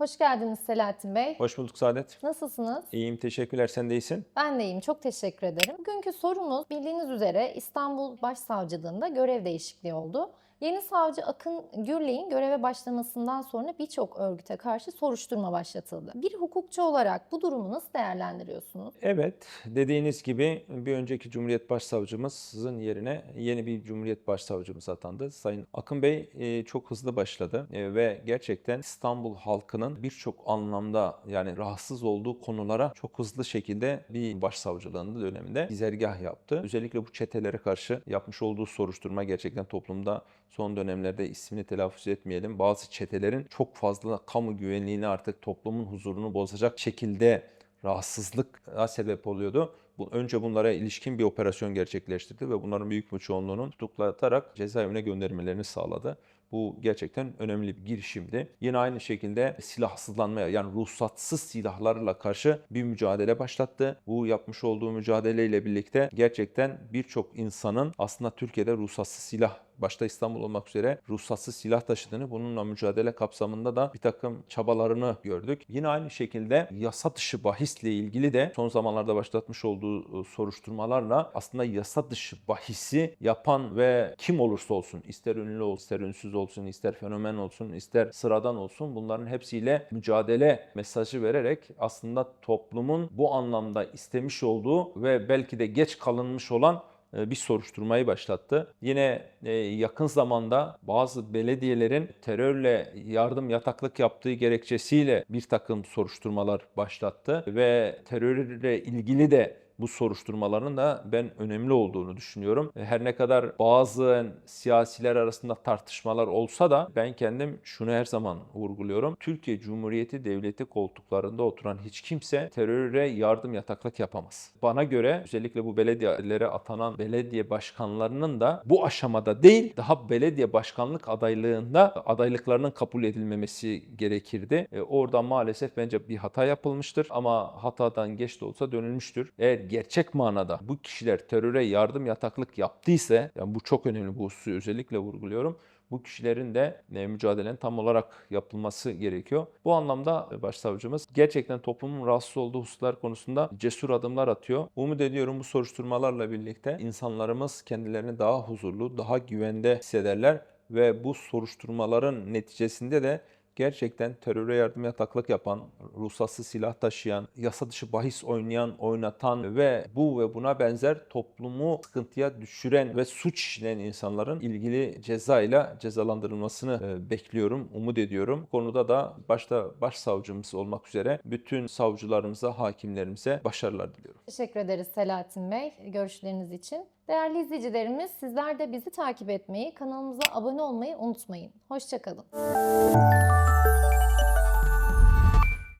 Hoş geldiniz Selahattin Bey. Hoş bulduk Saadet. Nasılsınız? İyiyim, teşekkürler. Sen de iyisin. Ben de iyiyim. Çok teşekkür ederim. Bugünkü sorumuz bildiğiniz üzere İstanbul Başsavcılığında görev değişikliği oldu. Yeni savcı Akın Gürley'in göreve başlamasından sonra birçok örgüte karşı soruşturma başlatıldı. Bir hukukçu olarak bu durumu nasıl değerlendiriyorsunuz? Evet, dediğiniz gibi bir önceki Cumhuriyet Başsavcımızın yerine yeni bir Cumhuriyet Başsavcımız atandı. Sayın Akın Bey e, çok hızlı başladı E, ve gerçekten İstanbul halkının birçok anlamda yani rahatsız olduğu konulara çok hızlı şekilde bir başsavcılığının döneminde gizergah yaptı. Özellikle bu çetelere karşı yapmış olduğu soruşturma gerçekten toplumda son dönemlerde ismini telaffuz etmeyelim. Bazı çetelerin çok fazla kamu güvenliğini artık toplumun huzurunu bozacak şekilde rahatsızlığa sebep oluyordu. Önce bunlara ilişkin bir operasyon gerçekleştirdi ve bunların büyük bir çoğunluğunun tutuklatarak cezaevine göndermelerini sağladı. Bu gerçekten önemli bir girişimdi. Yine aynı şekilde silahsızlanmaya yani ruhsatsız silahlarla karşı bir mücadele başlattı. Bu yapmış olduğu mücadeleyle birlikte gerçekten birçok insanın aslında Türkiye'de ruhsatsız silah başta İstanbul olmak üzere ruhsatsız silah taşıdığını, bununla mücadele kapsamında da bir takım çabalarını gördük. Yine aynı şekilde yasa dışı bahisle ilgili de son zamanlarda başlatmış olduğu e, soruşturmalarla aslında yasa dışı bahisi yapan ve kim olursa olsun, ister ünlü olsun, ister ünsüz olsun, ister fenomen olsun, ister sıradan olsun bunların hepsiyle mücadele mesajı vererek aslında toplumun bu anlamda istemiş olduğu ve belki de geç kalınmış olan e, bir soruşturmayı başlattı. Yine e, yakın zamanda bazı belediyelerin terörle yardım yataklık yaptığı gerekçesiyle bir takım soruşturmalar başlattı ve terörle ilgili de bu soruşturmaların da ben önemli olduğunu düşünüyorum. Her ne kadar bazı siyasiler arasında tartışmalar olsa da ben kendim şunu her zaman vurguluyorum. Türkiye Cumhuriyeti Devleti koltuklarında oturan hiç kimse teröre yardım yataklık yapamaz. Bana göre özellikle bu belediyelere atanan belediye başkanlarının da bu aşamada değil daha belediye başkanlık adaylığında adaylıklarının kabul edilmemesi gerekirdi. E, orada maalesef bence bir hata yapılmıştır ama hatadan geç de olsa dönülmüştür. Eğer gerçek manada bu kişiler teröre yardım yataklık yaptıysa, yani bu çok önemli bu hususu özellikle vurguluyorum. Bu kişilerin de e, mücadelenin tam olarak yapılması gerekiyor. Bu anlamda e, başsavcımız gerçekten toplumun rahatsız olduğu hususlar konusunda cesur adımlar atıyor. Umut ediyorum bu soruşturmalarla birlikte insanlarımız kendilerini daha huzurlu, daha güvende hissederler ve bu soruşturmaların neticesinde de gerçekten teröre yardım yataklık yapan, ruhsatsız silah taşıyan, yasa dışı bahis oynayan, oynatan ve bu ve buna benzer toplumu sıkıntıya düşüren ve suç işleyen insanların ilgili cezayla cezalandırılmasını e, bekliyorum, umut ediyorum. Bu konuda da başta başsavcımız olmak üzere bütün savcılarımıza, hakimlerimize başarılar diliyorum. Teşekkür ederiz Selahattin Bey görüşleriniz için. Değerli izleyicilerimiz sizler de bizi takip etmeyi, kanalımıza abone olmayı unutmayın. Hoşçakalın.